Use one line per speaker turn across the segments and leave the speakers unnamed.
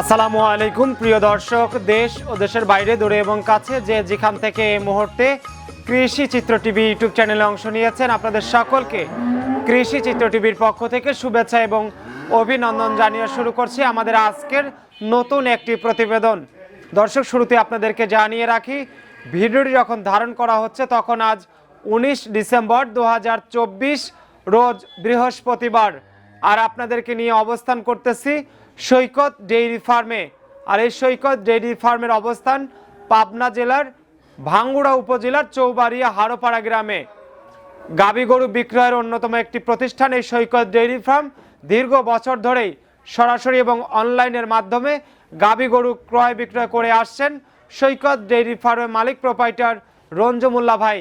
আসসালামু আলাইকুম, প্রিয় দর্শক, দেশ ও দেশের বাইরে, দূরে এবং কাছে যে যেখান থেকে এই মুহূর্তে কৃষি চিত্র টিভি ইউটিউব চ্যানেলে অংশ নিয়েছেন, আপনাদের সকলকে কৃষি চিত্র টিভির পক্ষ থেকে শুভেচ্ছা এবং অভিনন্দন জানিয়ে শুরু করছি আমাদের আজকের নতুন একটি প্রতিবেদন। দর্শক, শুরুতে আপনাদেরকে জানিয়ে রাখি, ভিডিওটি যখন ধারণ করা হচ্ছে, তখন আজ উনিশ ডিসেম্বর দু হাজার চব্বিশ, রোজ বৃহস্পতিবার। আর আপনাদেরকে নিয়ে অবস্থান করতেছি সৈকত ডেইরি ফার্মে। আর এই সৈকত ডেইরি ফার্মের অবস্থান পাবনা জেলার ভাঙ্গুড়া উপজেলার চৌবাড়িয়া হাড়োপাড়া গ্রামে। গাবি গরু বিক্রয়ের অন্যতম একটি প্রতিষ্ঠান এই সৈকত ডেইরি ফার্ম দীর্ঘ বছর ধরেই সরাসরি এবং অনলাইনের মাধ্যমে গাবি গরু ক্রয় বিক্রয় করে আসছেন সৈকত ডেইরি ফার্মের মালিক প্রোপাইটার রঞ্জমুল্লা ভাই।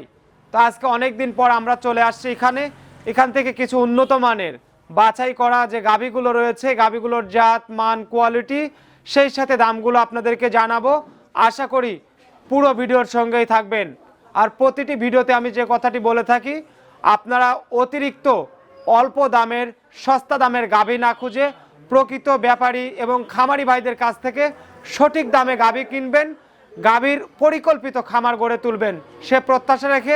তো আজকে অনেক দিন পর আমরা চলে আসছি এখানে। এখান থেকে কিছু উন্নত মানের বাছাই করা যে গাবিগুলো রয়েছে গাবিগুলোর জাত, মান কোয়ালিটি সেই সাথে দামগুলো আপনাদেরকে জানাব। আশা করি পুরো ভিডিওর সঙ্গেই থাকবেন। আর প্রতিটি ভিডিওতে আমি যে কথাটি বলে থাকি, আপনারা অতিরিক্ত অল্প দামের, সস্তা দামের গাবি না খুঁজে প্রকৃত ব্যাপারী এবং খামারি ভাইদের কাছ থেকে সঠিক দামে গাবি কিনবেন, গাভীর পরিকল্পিত খামার গড়ে তুলবেন, সে প্রত্যাশা রেখে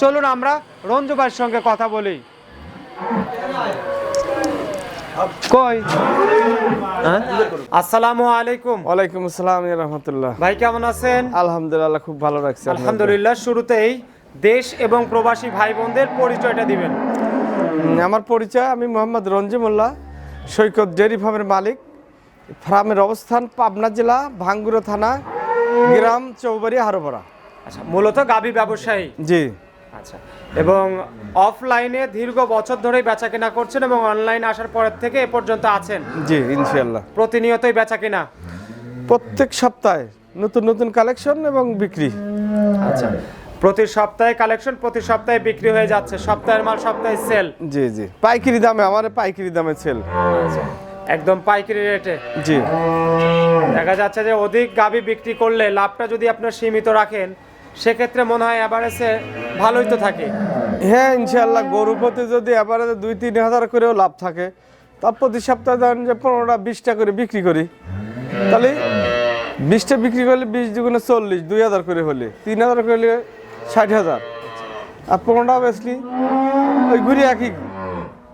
চলুন আমরা রঞ্জু ভাইয়ের সঙ্গে কথা বলি। কই? হ্যাঁ? আসসালামু আলাইকুম।
ওয়ালাইকুম আসসালাম রহমতুল্লাহ।
ভাই কেমন আছেন?
আলহামদুলিল্লাহ খুব ভালো রাখছে
আলহামদুলিল্লাহ শুরুতেই দেশ এবং প্রবাসী ভাই বোনদের পরিচয়টা দিবেন।
আমার পরিচয় আমি মোহাম্মদ রঞ্জিমুল্লাহ সৈকত ডেয়ারি ফার্মের মালিক। ফার্মের অবস্থান পাবনা জেলা ভাঙ্গুরো থানা গ্রাম চৌবাড়ি হারোপাড়া
আচ্ছা মূলত গাবি ব্যবসায়ী।
জি।
আচ্ছা। এবং অফলাইনে দীর্ঘ বছর ধরেই বেচা কেনা করছেন এবং অনলাইন আসার পরের থেকে এ পর্যন্ত আছেন।
জি ইনশাল্লাহ
প্রতিনিয়তই বেচা কেনা
প্রত্যেক সপ্তাহে নতুন নতুন কালেকশন এবং বিক্রি।
আচ্ছা। প্রতি সপ্তাহে কালেকশন প্রতি সপ্তাহে বিক্রি হয়ে যাচ্ছে। সপ্তাহের মাল সপ্তাহে সেল
জি জি। পাইকারি দামে আমার পাইকারি দামে সেল
একদম পাইকারি রেটে
জি।
দেখা যাচ্ছে যে অধিক গাবি বিক্রি করলে লাভটা যদি আপনার সীমিত রাখেন সেক্ষেত্রে মনে হয় এভারেজে ভালোই তো থাকে।
হ্যাঁ ইনশাল্লাহ গরু প্রতি যদি এবারে দুই তিন হাজার করেও লাভ থাকে তা প্রতি সপ্তাহে ধরেন যে পনেরোটা বিশটা করে বিক্রি করি। তাহলে বিশটা বিক্রি করলে বিশ দুগুণে চল্লিশ, দুই হাজার করে হলে, তিন হাজার করলে ষাট হাজার। আর পনেরোটা বেচলি ওই ঘুরি একই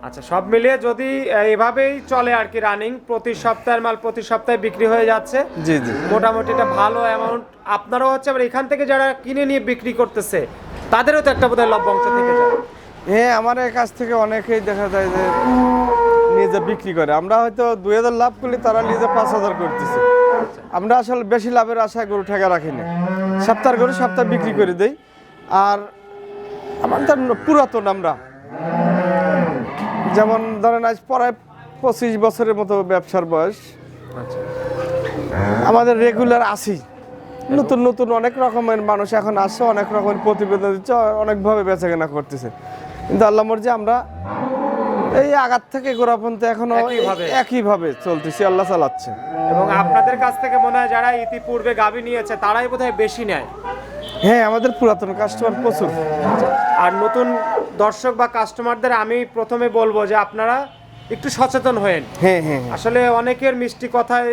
আচ্ছা সব মিলিয়ে যদি এভাবেই চলে আর কি রানিং প্রতি সপ্তাহের মাল প্রতি সপ্তাহে বিক্রি হয়ে যাচ্ছে
জি জি।
মোটামুটি একটা ভালো অ্যামাউন্ট আপনারও হচ্ছে আবার এখান থেকে যারা কিনে নিয়ে বিক্রি করতেছে তাদেরও তো একটা বোধহয় লভ্যাংশ থেকে যায়।
হ্যাঁ আমার কাছ থেকে অনেকেই দেখা যায় যে নিজে বিক্রি করে। আমরা হয়তো দুই হাজার লাভ করলে তারা নিজে পাঁচ হাজার করতেছে। আমরা আসলে বেশি লাভের আশায় গরু ঠেকা রাখি না। সপ্তাহ গরু সপ্তাহ বিক্রি করে দেই। আর আমাদের পুরাতন আমরা। যেমন ধরেন আজ প্রায় পঁচিশ বছরের মতো ব্যবসার বয়স।
আচ্ছা।
আমাদের রেগুলার আসি নতুন নতুন অনেক রকমের মানুষ এখন আসছে অনেক রকমের প্রতিবেদন দিচ্ছে অনেকভাবে বেচা কেনা করতেছে। কিন্তু আল্লাহ মর্জি আমরা এই আগার থেকে গোড়া পর্যন্ত এখনও
একইভাবে।
একইভাবে চলতেছি আল্লাহ চালাচ্ছে।
এবং আপনাদের কাছ থেকে মনে হয় যারা ইতিপূর্বে গাবি নিয়েছে তারাই বোধহয় বেশি নেয়।
হ্যাঁ আমাদের পুরাতন কাস্টমার প্রচুর।
আর নতুন দর্শক বা কাস্টমারদের আমি প্রথমে বলব যে আপনারা একটু সচেতন হয়েন।
হ্যাঁ হ্যাঁ হ্যাঁ।
আসলে অনেকের মিষ্টি কথায়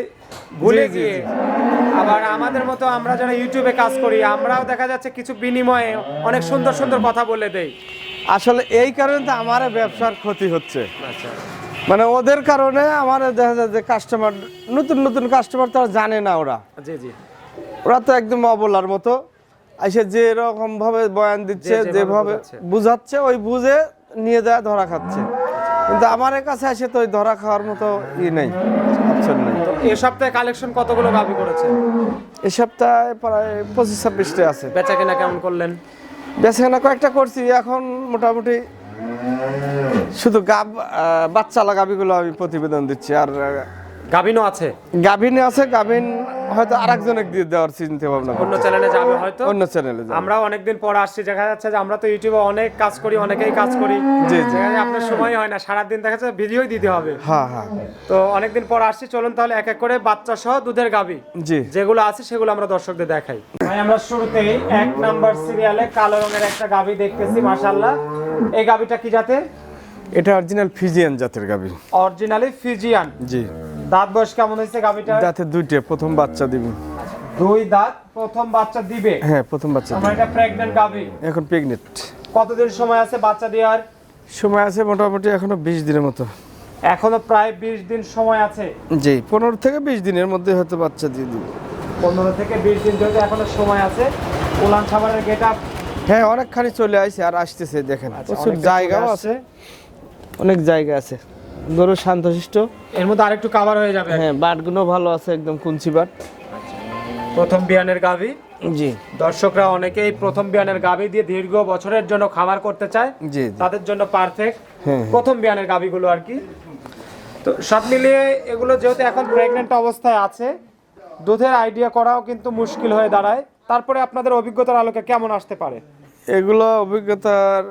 ভুলে গিয়ে আবার আমাদের মতো আমরা যারা ইউটিউবে কাজ করি আমরাও দেখা যাচ্ছে কিছু বিনিময়ে অনেক সুন্দর সুন্দর কথা বলে দেই।
আসলে এই কারণে তো আমার ব্যবসার ক্ষতি হচ্ছে।
আচ্ছা।
মানে ওদের কারণে আমার দেখা যায় যে কাস্টমার নতুন নতুন কাস্টমার তারা জানে না ওরা।
জি জি।
ওরা তো একদম অবলার মতো। এসে যে রকম ভাবে বয়ান দিচ্ছে
যেভাবে বুঝাচ্ছে।
ওই বুঝে নিয়ে যায় ধরা খাচ্ছে। কিন্তু আমার কাছে এসে তো ওই ধরা খাওয়ার মতো ই নেই অপশন নেই।
এ সপ্তাহে কালেকশন কতগুলো গাবি করেছে
এই সপ্তাহে প্রায় পঁচিশ ছাব্বিশটা আছে।
বেচা কেনা কেমন করলেন?
বেচাকেনা কয়েকটা করছি এখন মোটামুটি শুধু গাব বাচ্চালা গাবিগুলো আমি প্রতিবেদন দিচ্ছি আর
গাবিনও আছে?
গাভিনে আছে গাভিন হয়তো আরেকজনে দিয়ে দেওয়ার চিন্তা ভাবনা
অন্য চ্যানেলে যাবে হয়তো?
অন্য চ্যানেলে যাবে।
আমরাও অনেকদিন পর আসছি দেখা যাচ্ছে যে আমরা তো ইউটিউবে অনেক কাজ করি অনেকেই কাজ করি।
জি, জি।
আপনার সময় হয় না সারাদিন দেখা যাচ্ছে ভিডিওই দিতে হবে।
হ্যাঁ হ্যাঁ।
তো অনেকদিন পর আসছি চলুন তাহলে এক এক করে বাচ্চা সহ দুধের গাবি
জি।
যেগুলো আছে সেগুলো আমরা দর্শকদের দেখাই। ভাই আমরা শুরুতেই এক নাম্বার সিরিয়ালে কালো রঙের একটা গাবি দেখতেছি মাশাল্লাহ এই গাবিটা কি জাতের?
এটা অরিজিনাল ফিজিয়ান জাতের গাবি
অরিজিনালি ফিজিয়ান
জি।
দাঁত বয়স কেমন হয়েছে গাভিটা
দাঁতে দুইটা প্রথম বাচ্চা দিবে।
দুই দাঁত প্রথম বাচ্চা দিবে?
হ্যাঁ প্রথম বাচ্চা
আমার এটা প্রেগন্যান্ট গাভি।
এখন প্রেগনেন্ট
কতদিন সময় আছে বাচ্চা দেওয়ার?
সময় আছে মোটামুটি এখনও বিশ দিনের মতো।
এখনও প্রায় বিশ দিন সময় আছে।
জি পনেরো থেকে বিশ দিনের মধ্যে হয়তো বাচ্চা দিয়ে দিবে।
পনেরো থেকে বিশ দিন যেহেতু এখনও সময় আছে উলান সাবারের গেট আপ
হ্যাঁ অনেকখানি চলে আসছে আর আসতেছে দেখেন।
আচ্ছা,
প্রচুর জায়গাও আছে। অনেক জায়গা আছে। গরু শান্তশিষ্ট।
এর মধ্যে আরেকটু কাভার হয়ে যাবে।
হ্যাঁ বাটগুলো ভালো আছে একদম কুঞ্চি বাট।
প্রথম বিয়ানের গাভি।
জি।
দর্শকরা অনেকেই প্রথম বিয়ানের গাভি দিয়ে দীর্ঘ বছরের জন্য খামার করতে চায়।
জি জি।
তাদের জন্য পারফেক্ট
হ্যাঁ।
প্রথম বিয়ানের গাভিগুলো আর কি। তো সব মিলিয়ে এগুলো যেহেতু এখন প্রেগনেন্ট অবস্থায় আছে দুধের আইডিয়া করাও কিন্তু মুশকিল হয়ে দাঁড়ায়। তারপরে আপনাদের অভিজ্ঞতার আলোকে কেমন আসতে পারে?
এগুলো অভিজ্ঞতার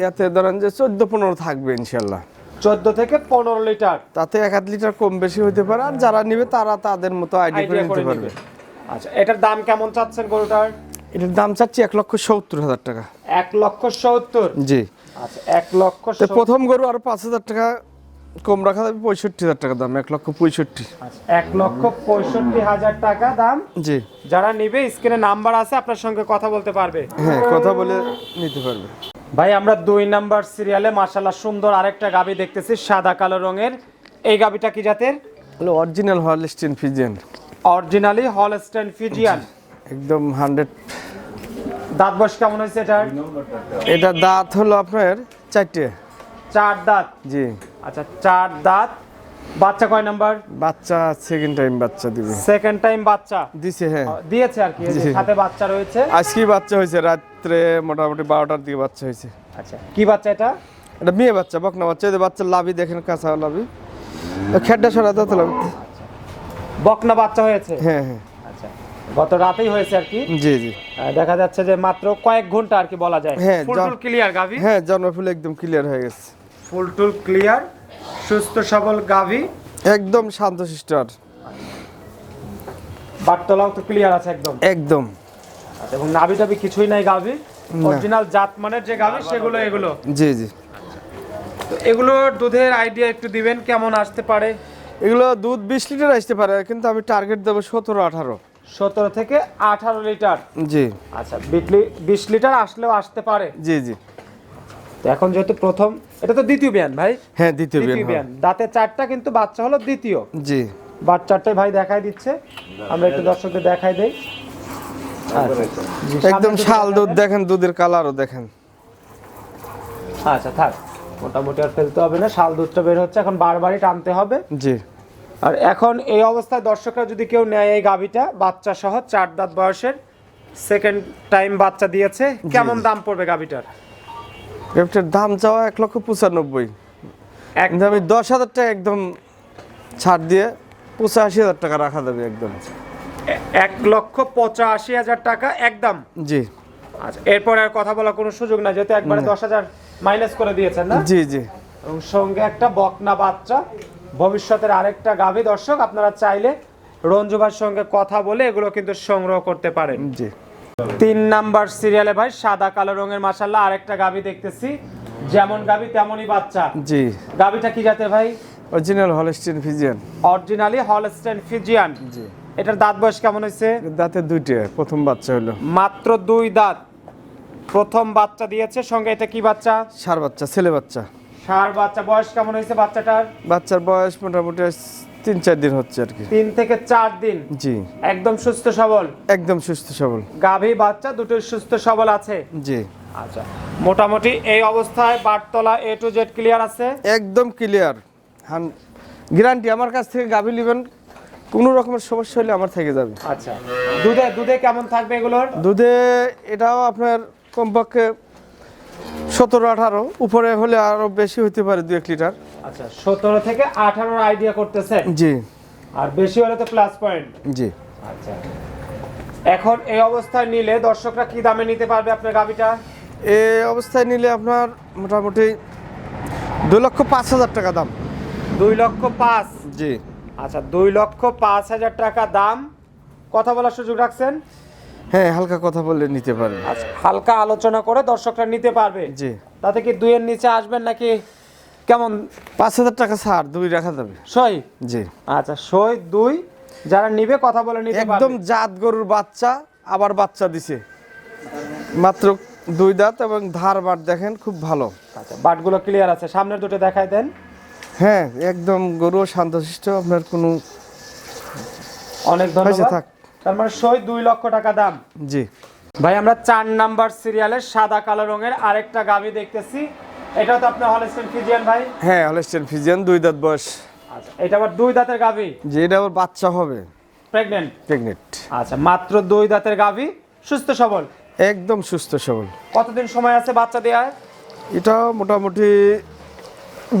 ইয়াতে ধরেন যে চোদ্দ পনেরো থাকবে ইনশাল্লাহ।
চোদ্দ থেকে পনেরো লিটার।
তাতে এক আধ লিটার কম বেশি হতে পারে আর যারা নিবে তারা তাদের মতো আইডিয়া করে নিতে পারবে।
আচ্ছা এটার দাম কেমন চাচ্ছেন গরুটার?
এটার দাম চাচ্ছি এক লক্ষ সত্তর হাজার টাকা।
এক লক্ষ সত্তর?
জি।
আচ্ছা এক লক্ষ।
প্রথম গরু আরও পাঁচ হাজার টাকা কম রাখা যাবে পঁয়ষট্টি হাজার টাকা দাম এক লক্ষ পঁয়ষট্টি।
আচ্ছা, এক লক্ষ পঁয়ষট্টি হাজার টাকা দাম।
জি।
যারা নিবে স্ক্রিনে নাম্বার আছে আপনার সঙ্গে কথা বলতে পারবে।
হ্যাঁ কথা বলে নিতে পারবে।
ভাই আমরা দুই নাম্বার সিরিয়ালে মাশাল্লাহ সুন্দর আরেকটা গাবি দেখতেছি সাদা কালো রঙের। এই গাবিটা কি জাতের?
হলো original Holstein Friesian
originally Holstein Friesian
একদম হান্ড্রেড
দাঁত বয়স কেমন হয়েছে এটার?
এটা দাঁত হলো আপনার চারটে।
চার দাঁত।
জি।
আচ্ছা চার দাঁত। বাচ্চা কয় নাম্বার?
বাচ্চা সেকেন্ড টাইম বাচ্চা দিবে।
সেকেন্ড টাইম বাচ্চা?
দিছে হ্যাঁ।
দিয়েছে আর কি এই যে সাথে বাচ্চা রয়েছে।
আজকে বাচ্চা হয়েছে রাত্রে মোটামুটি বারোটার দিকে বাচ্চা হয়েছে।
আচ্ছা কি বাচ্চা এটা?
এটা মেয়ে বাচ্চা বকনা বাচ্চা এদের বাচ্চা লাভি দেখেন কাঁচা লাভি। খেড্ডা সরা দাঁত লাভি
বকনা বাচ্চা হয়েছে?
হ্যাঁ হ্যাঁ।
আচ্ছা গত রাতেই হয়েছে আর কি?
জি জি।
দেখা যাচ্ছে যে মাত্র কয়েক ঘণ্টা আর কি বলা যায়।
হ্যাঁ,
ফুল টুল ক্লিয়ার গাভি?
হ্যাঁ জন্মফুল একদম ক্লিয়ার হয়ে গেছে।
ফুল টুল ক্লিয়ার সুস্থ সবল গাভী?
একদম শান্তশিষ্ট আর
বাটতলাও তো ক্লিয়ার আছে একদম।
একদম।
আচ্ছা, এবং নাভি টাভি কিছুই নাই গাভি? অরিজিনাল জাত মানের যে গাভি সেগুলো এগুলো?
জি জি।
তো এগুলোর দুধের আইডিয়া একটু দিবেন কেমন আসতে পারে?
এগুলো দুধ বিশ লিটার আসতে পারে কিন্তু আমি টার্গেট দেবো সতেরো আঠারো।
সতেরো থেকে আঠারো লিটার?
জি।
আচ্ছা বিশ লিটার আসলেও আসতে পারে।
জি জি।
তো এখন যেহেতু প্রথম এটা তো দ্বিতীয় বিয়ান ভাই?
হ্যাঁ দ্বিতীয়
বিয়ান দাঁতে চারটা কিন্তু বাচ্চা হলো দ্বিতীয়।
জি।
বাচ্চাটাই ভাই দেখাই দিচ্ছে। আমরা একটু দর্শকদের দেখাই দেই। আচ্ছা,
একদম শাল দুধ দেখেন দুধের কালারও দেখেন।
আচ্ছা থাক। মোটামুটি আর ফেলতে হবে না শাল দুধটা বের হচ্ছে এখন বারবারই টানতে হবে।
জি।
আর এখন এই অবস্থায় দর্শকরা যদি কেউ নেয় এই গাভিটা বাচ্চা সহ চার দাঁত বয়সের সেকেন্ড টাইম বাচ্চা দিয়েছে কেমন দাম পড়বে গাভিটার?
এটার দাম চাওয়া এক লক্ষ পঁচানব্বই।
এক
কিন্তু আমি দশ হাজার টাকা একদম ছাড় দিয়ে পঁচাশি হাজার টাকা রাখা যাবে একদম।
এক লক্ষ পঁচাশি হাজার টাকা একদম?
জি।
আচ্ছা এরপরে আর কথা বলার কোনো সুযোগ নাই যেহেতু একবারে দশ হাজার মাইনাস করে দিয়েছেন না?
জি জি।
এবং সঙ্গে একটা বকনা বাচ্চা ভবিষ্যতের আরেকটা গাভী দর্শক আপনারা চাইলে রঞ্জুভার সঙ্গে কথা বলে এগুলো কিন্তু সংগ্রহ করতে পারেন।
জি।
তিন নাম্বার সিরিয়ালে ভাই সাদা কালো রঙের মাসাল্লাহ আরেকটা গাবি দেখতেছি। যেমন গাবি তেমনই বাচ্চা।
জি।
গাবিটা কি জাতে ভাই?
Original Holstein Friesian
originally Holstein Friesian
জি।
এটার দাঁত বয়স কেমন হয়েছে?
দাঁতে দুইটা প্রথম বাচ্চা হলো।
মাত্র দুই দাঁত। প্রথম বাচ্চা দিয়েছে সঙ্গে এটা কি বাচ্চা?
সার বাচ্চা ছেলে বাচ্চা।
সার বাচ্চা বয়স কেমন হয়েছে বাচ্চাটার?
বাচ্চার বয়স মোটামুটি তিন চার দিন হচ্ছে আর কি।
তিন থেকে চার দিন?
জি।
একদম সুস্থ সবল?
একদম সুস্থ সবল।
গাভী বাচ্চা দুটোই সুস্থ সবল আছে?
জি।
আচ্ছা মোটামুটি এই অবস্থায় Battala A to Z clear আছে?
একদম ক্লিয়ার হান গ্যারান্টি আমার কাছ থেকে গাভী নেবেন কোনো রকমের সমস্যা হলে আমার থেকে যাবে।
আচ্ছা দুধে দুধে কেমন থাকবে এগুলোর?
দুধে এটাও আপনার কমপক্ষে সতেরো আঠারো। উপরে হলে আরও বেশি হতে পারে দু এক লিটার।
আচ্ছা সতেরো থেকে আঠারোর আইডিয়া করতেছেন?
জি।
আর বেশি হলে তো প্লাস পয়েন্ট
জি।
আচ্ছা। এখন এই অবস্থায় নিলে দর্শকরা কি দামে নিতে পারবে আপনার গাভিটা
এ অবস্থায় নিলে আপনার মোটামুটি দুই লক্ষ পাঁচ হাজার টাকা দাম।
দুই লক্ষ পাঁচ?
জি।
আচ্ছা দুই লক্ষ পাঁচ হাজার টাকা দাম। কথা বলার সুযোগ রাখছেন?
হ্যাঁ হালকা কথা বললে নিতে পারবে।
আচ্ছা হালকা আলোচনা করে দর্শকরা নিতে পারবে।
জি।
তাতে কি দুইয়ের নিচে আসবেন নাকি কেমন?
পাঁচ হাজার টাকা ছাড় দুই রাখা যাবে।
সই?
জি।
আচ্ছা সই দুই যারা নিবে কথা বলে নিতে
একদম জাত গরুর বাচ্চা আবার বাচ্চা দিছে। মাত্র দুই দাঁত এবং ধার বাট দেখেন খুব ভালো।
আচ্ছা বাটগুলো ক্লিয়ার আছে সামনের দুটো দেখাই দেন।
হ্যাঁ একদম গরু শান্তশিষ্ট আপনার কোনো
অনেক ধন্যবাদ।
থাক।
তার মানে সই দুই লক্ষ টাকা দাম।
জি।
ভাই আমরা চার নাম্বার সিরিয়ালের সাদা কালো রঙের আরেকটা গাভি দেখতেছি। এটাও তো আপনার হলস্টেন ফিজিয়ান ভাই?
হ্যাঁ হলেস্টেন ফিজিয়ান দুই দাঁত বয়স।
আচ্ছা এটা আবার দুই দাঁতের গাভি?
যে এটা আবার বাচ্চা হবে।
প্রেগনেন্ট
প্রেগনেন্ট
আচ্ছা মাত্র দুই দাঁতের গাভি সুস্থ সবল?
একদম সুস্থ সবল।
কতদিন সময় আছে বাচ্চা দেওয়ার
এটা মোটামুটি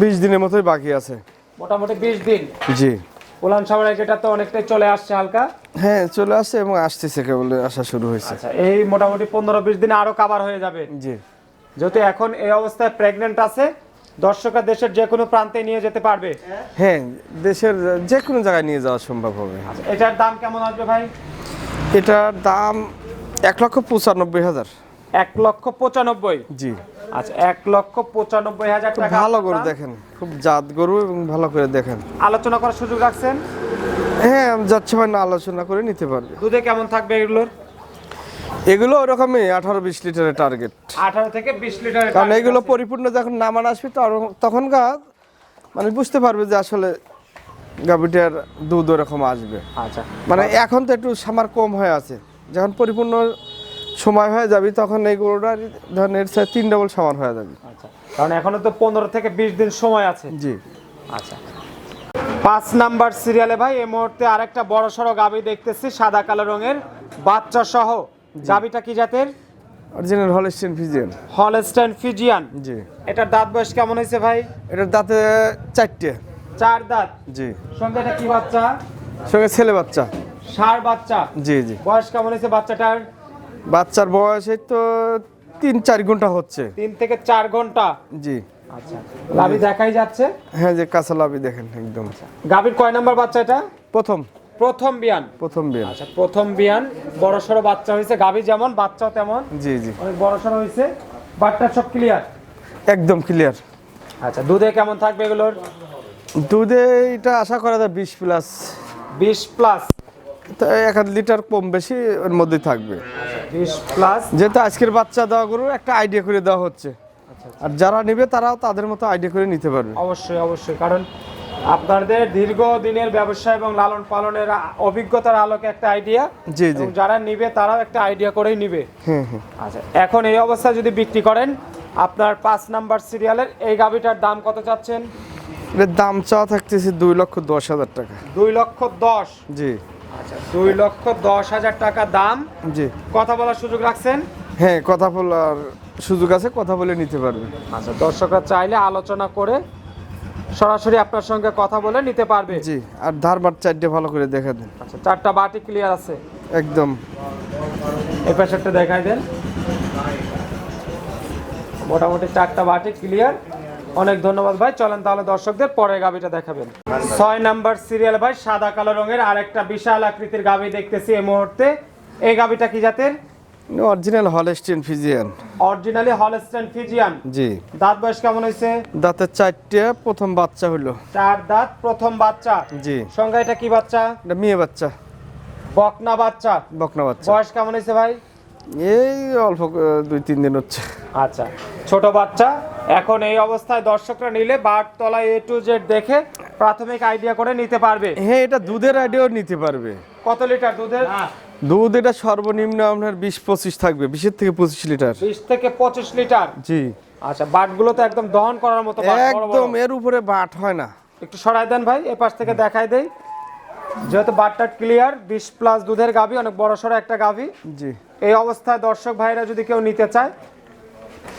বিশ দিনের মতোই বাকি আছে।
মোটামুটি বিশ দিন?
জি।
উলান সামনে যেটা তো অনেকটাই চলে আসছে হালকা।
হ্যাঁ চলে আসছে এবং আসতেছে কেবল আসা শুরু হয়েছে।
আচ্ছা এই মোটামুটি পনেরো বিশ দিনে আরও কাভার হয়ে যাবে।
জি।
যেহেতু এখন এই অবস্থায় প্রেগনেন্ট আছে দর্শকরা দেশের যে কোনো প্রান্তে নিয়ে যেতে পারবে।
হ্যাঁ দেশের যে কোনো জায়গায় নিয়ে যাওয়া সম্ভব হবে।
আচ্ছা, এটার দাম কেমন আসবে ভাই?
এটার দাম এক লক্ষ পঁচানব্বই হাজার।
এক লক্ষ পঁচানব্বই।
জি।
আচ্ছা এক লক্ষ পঁচানব্বই হাজার টাকা।
ভালো
দাম।
দেখেন খুব জাত গরু এবং ভালো করে দেখেন।
আলোচনা করার সুযোগ রাখছেন?
হ্যাঁ আমি যাচ্ছে ভাই না আলোচনা করে নিতে পারবে।
দুধে কেমন থাকবে এগুলোর?
এগুলো ওরকমই আঠারো বিশ লিটারের টার্গেট
আঠারো থেকে বিশ লিটার
কারণ এগুলো পরিপূর্ণ যখন নামান আসবে তখন- তখন গা মানে বুঝতে পারবে যে আসলে গাভিটার দুধ ওরকম আসবে।
আচ্ছা।
মানে এখন তো একটু সামার কম হয়ে আছে। যখন পরিপূর্ণ সময় হয়ে যাবে তখন এই গরুটার ধরেন এর সাথে তিন ডবল সমান হয়ে যাবে।
আচ্ছা কারণ এখনও তো পনেরো থেকে বিশ দিন সময় আছে।
জি।
আচ্ছা। পাঁচ নাম্বার সিরিয়ালে ভাই এই মুহূর্তে আরেকটা বড় সড়ো গাবি দেখতেছি সাদা কালো রঙের বাচ্চা সহ। গাবিটা কি জাতের?
Original Holstein Friesian
Holstein Friesian
জি।
এটার দাঁত বয়স কেমন হয়েছে ভাই?
এটার দাঁতে চারটে।
চার দাঁত।
জি।
সঙ্গে এটা কি বাচ্চা?
সঙ্গে ছেলে বাচ্চা।
ষাঁড় বাচ্চা।
জি জি।
বয়স কেমন হয়েছে বাচ্চাটার?
বাচ্চার বয়স এই তো তিন চার ঘণ্টা হচ্ছে।
তিন থেকে চার ঘণ্টা?
জি।
আচ্ছা গাবি দেখাই যাচ্ছে?
হ্যাঁ যে কাঁচা লাভি দেখেন একদম।
গাবির কয় নাম্বার বাচ্চা এটা?
প্রথম।
প্রথম বিয়ান।
প্রথম বিয়ে
আচ্ছা প্রথম বিয়ান। বড় সড়ো বাচ্চা হয়েছে। গাবি যেমন বাচ্চাও তেমন।
জি জি।
অনেক বড় সড়ো হয়েছে। বাটটা সব ক্লিয়ার
একদম ক্লিয়ার
আচ্ছা দুধে কেমন থাকবে এগুলোর?
দুধে এটা আশা করা যায় বিশ প্লাস
বিশ প্লাস
এক আধ লিটার কম বেশি ওর মধ্যেই থাকবে।
প্লাস
যেহেতু আজকের বাচ্চা দেওয়া গরু একটা আইডিয়া করে দেওয়া হচ্ছে। আর যারা নেবে তারাও তাদের মতো আইডিয়া করে নিতে পারবে।
অবশ্যই অবশ্যই। কারণ আপনাদের দীর্ঘ দিনের ব্যবসা এবং লালন পালনের অভিজ্ঞতার আলোকে একটা আইডিয়া
জি জি।
যারা নিবে তারাও একটা আইডিয়া করেই নিবে।
হ্যাঁ হ্যাঁ।
আচ্ছা এখন এই অবস্থায় যদি বিক্রি করেন আপনার পাঁচ নাম্বার সিরিয়ালের এই গাভিটার দাম কত চাচ্ছেন?
এর দাম চাওয়া থাকতেছে দুই লক্ষ দশ হাজার টাকা।
দুই লক্ষ দশ।
জি।
আচ্ছা দুই লক্ষ দশ হাজার টাকা দাম।
জি।
কথা বলার সুযোগ রাখছেন?
হ্যাঁ কথা বলার সুযোগ আছে কথা বলে নিতে পারবে।
আচ্ছা দর্শকরা চাইলে আলোচনা করে সরাসরি আপনার সঙ্গে কথা বলে নিতে পারবে।
জি আর ধারবার চারটে ভালো করে দেখা দেন।
আচ্ছা চারটা বাটি ক্লিয়ার আছে।
একদম।
এই পাশেরটা দেখাই দেন। মোটামুটি চারটা বাটি ক্লিয়ার অনেক ধন্যবাদ ভাই। চলেন তাহলে দর্শকদের পরের গাবিটা দেখাবেন। ছয় নাম্বার সিরিয়াল ভাই সাদা কালো রঙের আরেকটা বিশাল আকৃতির গাবি দেখতেছি এই মুহূর্তে। এই গাবিটা কি জাতের?
Original Holstein Friesian.
Originally Holstein Friesian.
জি।
দাঁত বয়স কেমন হয়েছে?
দাঁতের চারটে প্রথম বাচ্চা হলো
চার দাঁত প্রথম বাচ্চা।
জি।
সঙ্গে এটা কি বাচ্চা?
এটা মেয়ে বাচ্চা।
বকনা বাচ্চা।
বকনা বাচ্চা।
বয়স কেমন হয়েছে ভাই?
এই অল্প দুই তিন দিন হচ্ছে।
আচ্ছা ছোট বাচ্চা। এখন এই অবস্থায় দর্শকরা নিলে বাট তলা এ টু জেড দেখে প্রাথমিক আইডিয়া করে নিতে পারবে।
হ্যাঁ এটা দুধের আইডিয়াও নিতে পারবে।
কত লিটার দুধের?
দুধ এটা সর্বনিম্ন আপনার বিশ পঁচিশ থাকবে বিশের থেকে পঁচিশ লিটার।
বিশ থেকে পঁচিশ লিটার?
জি।
আচ্ছা বাটগুলো তো একদম দহন করার মতো।
একদম এর উপরে বাট হয় না।
একটু সরাই দেন ভাই এ পাশ থেকে দেখাই দেই। যেহেতু বাটটা ক্লিয়ার বিশ প্লাস দুধের গাভি অনেক বড় সড়ো একটা গাভি।
জি।
এই অবস্থায় দর্শক ভাইরা যদি কেউ নিতে চায়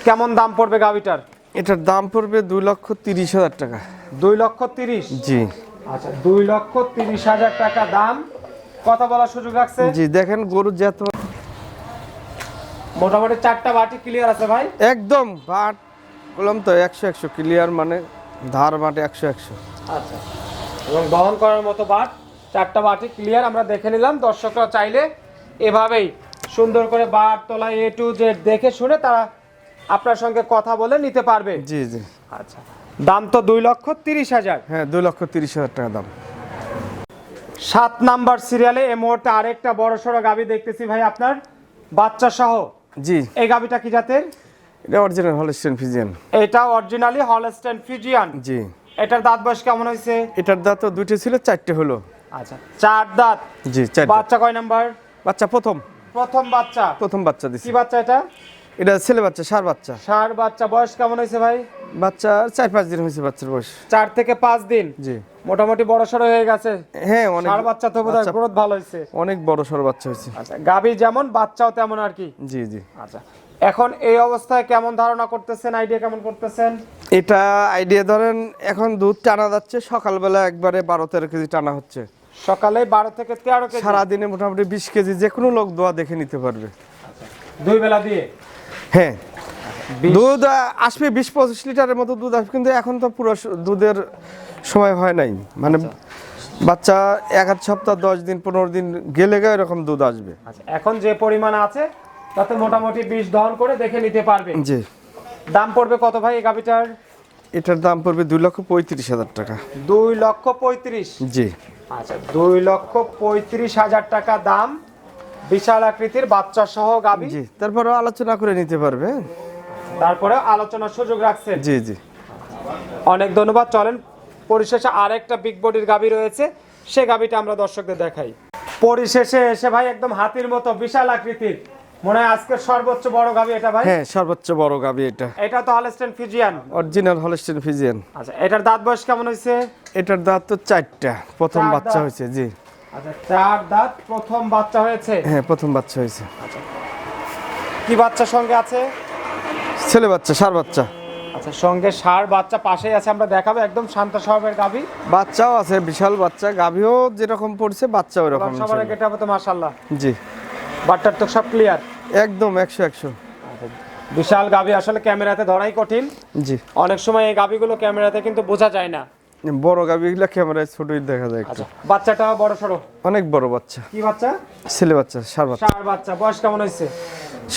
কেমন দাম পড়বে গাভিটার
এটার দাম পড়বে দুই লক্ষ তিরিশ হাজার টাকা।
দুই লক্ষ তিরিশ?
জি।
আচ্ছা দুই লক্ষ তিরিশ হাজার টাকা দাম। কথা বলার সুযোগ রাখছে?
জি দেখেন গরু যেত
মোটামুটি চারটা বাটি ক্লিয়ার আছে ভাই?
একদম বাট বললাম তো একশো একশো ক্লিয়ার মানে ধার বাটে একশো একশো।
আচ্ছা। এবং দহন করার মতো বাট চারটা বাটি ক্লিয়ার আমরা দেখে নিলাম। দর্শকরা চাইলে এভাবেই সুন্দর করে বাট তোলা এ টু জেড দেখে শুনে তারা আপনার সঙ্গে কথা বলে নিতে পারবে।
জি জি।
আচ্ছা। দাম তো দুই লক্ষ তিরিশ হাজার।
হ্যাঁ দুই লক্ষ তিরিশ হাজার টাকা দাম।
সাত নাম্বার সিরিয়ালে এই মুহূর্তে আরেকটা বড় সড়ো গাবি দেখতেছি ভাই আপনার বাচ্চা সহ।
জি।
এই গাবিটা কি জাতের?
এটা অরিজিনাল হলস্টেন ফিজিয়ান
এটা অরিজিনালি হলস্টেন ফিজিয়ান
জি।
এটার দাঁত বয়স কেমন হয়েছে?
এটার দাঁত তো দুইটা ছিল চারটে হলো।
আচ্ছা চার দাঁত।
জি চারটে
বাচ্চা কয় নাম্বার?
বাচ্চা প্রথম।
প্রথম বাচ্চা।
প্রথম বাচ্চা দিছি।
কি বাচ্চা এটা?
এটা ছেলে বাচ্চা সার বাচ্চা।
বাচ্চা বয়স কেমন হয়েছে ভাই?
বাচ্চা চার পাঁচ দিন হয়েছে বাচ্চার বয়স।
চার থেকে পাঁচ দিন?
জি।
মোটামুটি বড় সড়ো হয়ে গেছে?
হ্যাঁ অনেক
বাচ্চা তো বোধহয়
বাচ্চা-
গ্রোথ ভালো হয়েছে।
অনেক বড় সড় বাচ্চা হয়েছে।
আচ্ছা গাবি যেমন বাচ্চাও তেমন আর কি?
জি জি।
আচ্ছা এখন এই অবস্থায় কেমন ধারণা করতেছেন? আইডিয়া কেমন করতেছেন?
এটা আইডিয়া ধরেন এখন দুধ টানা যাচ্ছে সকালবেলা একবারে বারো তেরো কেজি টানা হচ্ছে।
সকালে বারো থেকে তেরো কেজি।
সারাদিনে মোটামুটি বিশ কেজি যে কোনো লোক দোয়া দেখে নিতে পারবে।
দুই বেলা দিয়ে?
হ্যাঁ। দুধ আসবে বিশ পঁচিশ লিটারের মতো দুধ আসবে কিন্তু এখন তো পুরো দুধের সময় হয় নাই। মানে বাচ্চা এক আধ সপ্তাহ দশ দিন পনেরো দিন গেলে গা এরকম দুধ আসবে।
আচ্ছা এখন যে পরিমাণ আছে তাতে মোটামুটি বিষ দহন করে দেখে নিতে পারবে।
জি।
দাম পড়বে কত ভাই এই গাবিটার
এটার দাম পড়বে দুই লক্ষ পঁয়ত্রিশ হাজার টাকা।
দুই লক্ষ পঁয়ত্রিশ।
জি।
আচ্ছা দুই লক্ষ পঁয়ত্রিশ হাজার টাকা দাম বিশাল আকৃতির বাচ্চা সহ গাবি
জি তারপরে আলোচনা করে নিতে পারবে।
তারপরে আলোচনার সুযোগ রাখছে
জি জি।
অনেক ধন্যবাদ। চলেন পরিশেষে আরেকটা বিগ বডির গাবি রয়েছে। সে গাবিটা আমরা দর্শকদের দেখাই। পরিশেষে এসে ভাই একদম হাতির মতো বিশাল আকৃতির মনে হয় আজকের সর্বোচ্চ বড় গাবি এটা ভাই?
হ্যাঁ সর্বোচ্চ বড় গাবি এটা।
এটা তো Holstein Friesian
original Holstein Friesian
আচ্ছা এটার দাঁত বয়স কেমন
এটার দাঁত তো চারটা প্রথম বাচ্চা হয়েছে জি।
আচ্ছা চার দাঁত প্রথম বাচ্চা হয়েছে?
হ্যাঁ প্রথম বাচ্চা হয়েছে।
কি বাচ্চার সঙ্গে আছে?
ছেলে বাচ্চা সার বাচ্চা।
আচ্ছা সঙ্গে ষাঁড় বাচ্চা পাশেই আছে আমরা দেখাবো একদম শান্ত স্বভাবের গাবি।
বাচ্চাও আছে বিশাল বাচ্চা গাভিও যেরকম পড়ছে বাচ্চা ওরকম
সবার হবে তো
জি।
বাটটার তো সব ক্লিয়ার
একদম একশো একশো।
বিশাল গাবি আসলে ক্যামেরাতে ধরাই কঠিন।
জি।
অনেক সময় এই গাবিগুলো ক্যামেরাতে কিন্তু বোঝা যায় না।
বড় গাভিগুলা ক্যামেরায় ছোটই দেখা যায় একটু।
আচ্ছা বাচ্চাটা বড় সড়ো?
অনেক বড় বাচ্চা।
কি বাচ্চা?
ছেলে বাচ্চা সার বাচ্চা।
ষাঁড় বাচ্চা। বয়স কেমন হয়েছে?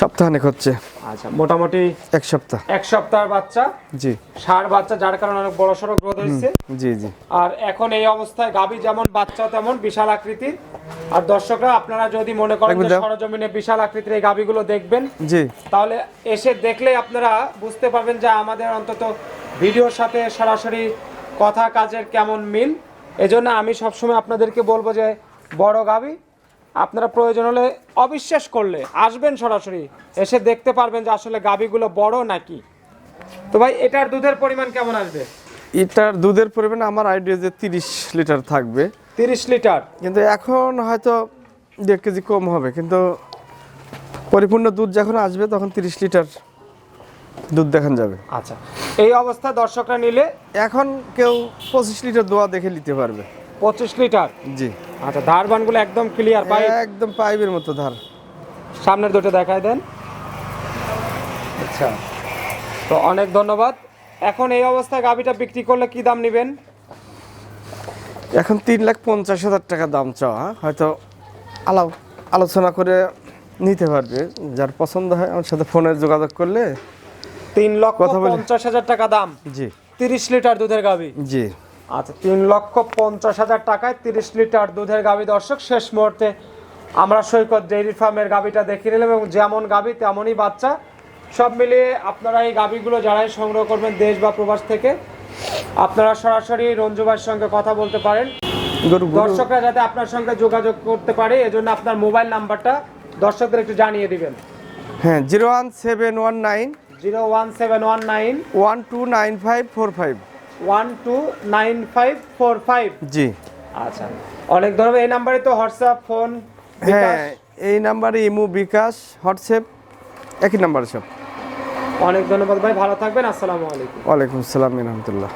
সপ্তাহানেক হচ্ছে।
আচ্ছা মোটামুটি
এক সপ্তাহ।
এক সপ্তাহের বাচ্চা।
জি।
সার বাচ্চা যার কারণে অনেক বড় সড়ো গ্রোথ হয়েছে।
জি জি।
আর এখন এই অবস্থায় গাবি যেমন বাচ্চা তেমন বিশাল আকৃতির। আর দর্শকরা আপনারা যদি মনে করেন যে সরজমিনে বিশাল আকৃতির এই গাবিগুলো দেখবেন
জি।
তাহলে এসে দেখলেই আপনারা বুঝতে পারবেন যে আমাদের অন্তত ভিডিওর সাথে সরাসরি কথা কাজের কেমন মিল। এজন্য আমি সবসময় আপনাদেরকে বলব যে বড় গাবি আপনারা প্রয়োজন হলে অবিশ্বাস করলে আসবেন সরাসরি এসে দেখতে পারবেন যে আসলে গাবিগুলো বড় নাকি। তো ভাই এটার দুধের পরিমাণ কেমন আসবে?
এটার দুধের পরিমাণ আমার আইডিয়া যে তিরিশ লিটার থাকবে।
তিরিশ লিটার।
কিন্তু এখন হয়তো দেড় কেজি কম হবে কিন্তু পরিপূর্ণ দুধ যখন আসবে তখন তিরিশ লিটার দুধ দেখান যাবে।
আচ্ছা এই অবস্থায় দর্শকরা নিলে?
এখন কেউ পঁচিশ লিটার দোয়া দেখে নিতে পারবে।
পঁচিশ লিটার?
জি।
আচ্ছা ধারবানগুলো একদম ক্লিয়ার পাই
একদম পাইপের মতো ধার।
সামনের দুটো দেখায় দেন। আচ্ছা তো অনেক ধন্যবাদ। এখন এই অবস্থায় গাভিটা বিক্রি করলে কি দাম নেবেন?
এখন তিন লাখ পঞ্চাশ হাজার টাকা দাম চাওয়া হয়তো আলাপ আলোচনা করে নিতে পারবে। যার পছন্দ হয় আমার সাথে ফোনে যোগাযোগ করলে
তিন লক্ষ। পঞ্চাশ হাজার টাকা দাম।
জি।
তিরিশ লিটার দুধের গাবি
জি।
আচ্ছা তিন লক্ষ পঞ্চাশ হাজার টাকায় তিরিশ লিটার দুধের গাবি দর্শক শেষ মুহূর্তে আমরা সৈকত ডেইরি ফার্মের গাবিটা দেখিয়ে নিলাম এবং যেমন গাবি তেমনই বাচ্চা। সব মিলিয়ে আপনারা এই গাবিগুলো যারাই সংগ্রহ করবেন দেশ বা প্রবাস থেকে আপনারা সরাসরি রঞ্জু ভাইয়ের সঙ্গে কথা বলতে পারেন। দর্শকরা যাতে আপনার সঙ্গে যোগাযোগ করতে পারে এজন্য আপনার মোবাইল নাম্বারটা দর্শকদের একটু জানিয়ে দিবেন।
হ্যাঁ zero one seven one nine
zero one seven one nine
one two nine five four five.
One two nine five four five.
জি।
আচ্ছা অনেক ধন্যবাদ। এই নাম্বারে তো হোয়াটসঅ্যাপ ফোন
হ্যাঁ এই নাম্বারে ইমু বিকাশ হোয়াটসঅ্যাপ একই নাম্বার সব।
অনেক ধন্যবাদ ভাই ভালো থাকবেন আসসালামু আলাইকুম।
ওয়ালাইকুম আসসালাম রহমতুল্লাহ